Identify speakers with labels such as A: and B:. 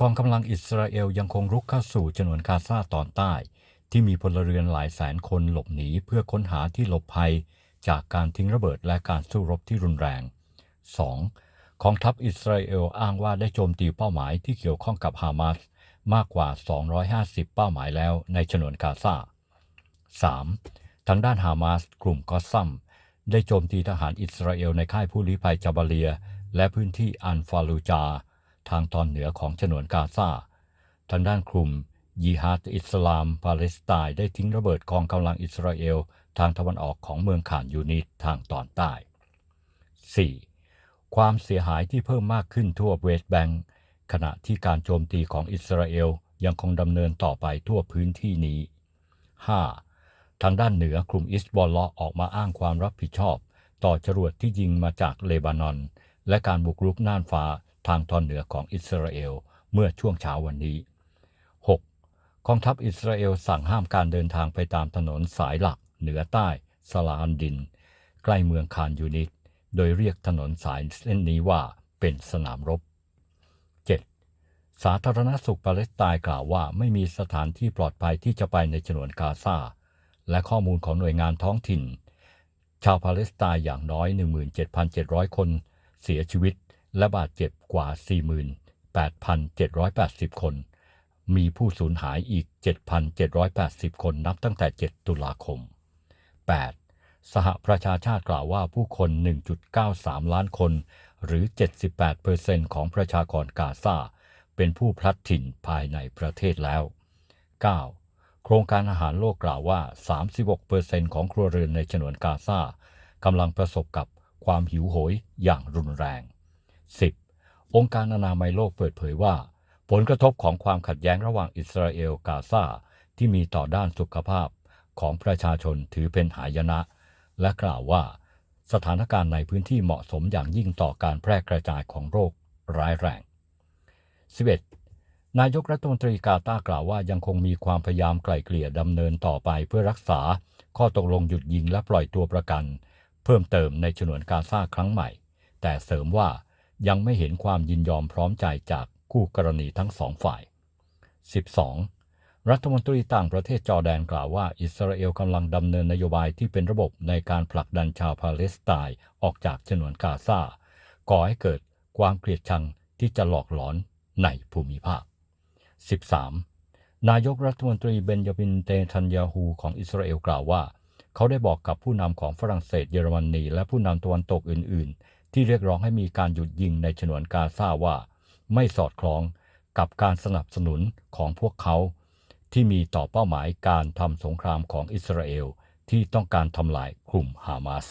A: กองกำลังอิสราเอลยังคงรุกเข้าสู่ฉนวนกาซาตอนใต้ ที่มีพลเรือนหลายแสนคนหลบหนีเพื่อค้นหาที่หลบภัย จากการทิ้งระเบิดและการสู้รบที่รุนแรง 2. กองทัพอิสราเอลอ้างว่าได้โจมตีเป้าหมายที่เกี่ยวข้องกับฮามาสมากกว่า 250 เป้าหมายแล้วในฉนวนกาซา 3. ทางด้านฮามาสกลุ่มกอซัมได้โจมตีทหารอิสราเอลในค่ายผู้ลี้ภัยจาบาเลีย และพื้นที่อันฟาลูจา ทางตอนเหนือของฉนวนกาซาทางด้านกลุ่มยิฮาดอิสลามปาเลสไตน์ได้ทิ้งระเบิดกองกำลังอิสราเอล ทางตะวันออกของเมืองข่านยูนิตทางตอนใต้ 4. ความเสียหายที่เพิ่มมากขึ้นทั่วเวสต์แบงก์ขณะที่การโจมตีของอิสราเอลยังคงดำเนินต่อไปทั่วพื้นที่นี้ 5. ทางด้านเหนือกลุ่มอิสบอลเลาะออกมาอ้างความรับผิดชอบ ต่อจรวดที่ยิงมาจากเลบานอน และการบุกรุกน่านฟ้า ทางตอนเหนือของอิสราเอลเมื่อช่วงเช้าวันนี้ 6. กองทัพอิสราเอลสั่งห้ามการเดินทางไปตามถนนสายหลัก เหนือใต้สลาอันดิน ใกล้เมืองคานยูนิต โดยเรียกถนนสายเส้นนี้ว่าเป็นสนามรบ 7. สาธารณสุขปาเลสไตน์กล่าวว่าไม่มีสถานที่ปลอดภัยที่จะไปในฉนวนกาซาและข้อมูลของหน่วยงานท้องถิ่น ชาวปาเลสไตน์อย่างน้อย 17,700 คน เสียชีวิต และบาดเจ็บกว่า 48,780 คน มีผู้สูญหายอีก 7,780 คนนับตั้งแต่ 7 ตุลาคม 8. สหประชาชาติกล่าวว่าผู้คน 1.93 ล้านคน หรือ 78%ของประชากรกาซาเป็นผู้พลัดถิ่นภายในประเทศแล้ว 9. โครงการอาหารโลกกล่าวว่า 36%ของครัวเรือนในฉนวนกาซากำลังประสบกับความหิวโหยอย่างรุนแรง 10. องค์การอนามัยโลกเปิดเผยว่า ผลกระทบของความขัดแย้งระหว่างอิสราเอลกาซาที่มีต่อด้านสุขภาพของประชาชนถือเป็นหายนะ และกล่าวว่า สถานการณ์ในพื้นที่เหมาะสมอย่างยิ่งต่อการแพร่กระจายของโรคร้ายแรง 11. นายกรัฐมนตรีกาตากล่าวว่ายังคงมีความพยายามไกล่เกลี่ยดำเนินต่อไปเพื่อรักษา ข้อตกลงหยุดยิงและปล่อยตัวประกัน เพิ่มเติมในฉนวนกาซาครั้งใหม่ แต่เสริมว่า ยังไม่เห็นความยินยอมพร้อมใจจากคู่กรณีทั้งสองฝ่าย 12. รัฐมนตรีต่างประเทศจอร์แดนกล่าวว่าอิสราเอลกำลังดำเนินนโยบายที่เป็นระบบในการผลักดันชาวปาเลสไตน์ออกจากฉนวนกาซาก่อให้เกิดความเกลียดชังที่จะหลอกหลอนในภูมิภาค 13. นายกรัฐมนตรีเบนจามินเตทันยาฮูของอิสราเอลกล่าวว่า เขาได้บอกกับผู้นำของฝรั่งเศสเยอรมนีและผู้นำตะวันตกอื่นๆ ที่เรียกร้องให้มีการหยุดยิงในฉนวนกาซาว่า ไม่สอดคล้องกับการสนับสนุนของพวกเขา ที่มีต่อเป้าหมายการทำสงครามของอิสราเอลที่ต้องการทำลายกลุ่มฮามาส